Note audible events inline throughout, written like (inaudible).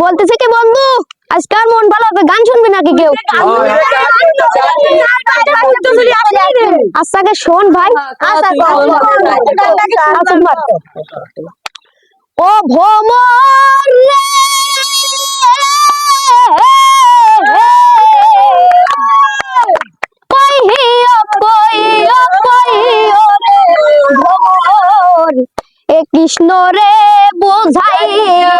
বলতেছে কি বন্ধু আজকে আর মন ভালো হবে গান শুনবি নাকি কেউ আচ্ছা শোন ভাই আচ্ছা আচ্ছা। ও ভ্রমর কৃষ্ণ রে বুঝাইয়া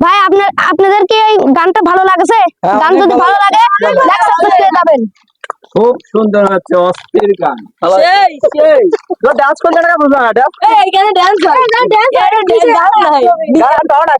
ভাই আপনার আপনাদের কি এই গানটা ভালো লাগছে? হ্যাঁ, গান যদি ভালো লাগে লাইক সাবস্ক্রাইব করে যাবেন। খুব সুন্দর হচ্ছে অস্থির গান। সেই সেই। ডান্স করলে না বুঝা না এই এখানে ডান্স হয়। হয়, এখানে ডান্স হয়। গান দাও (laughs) না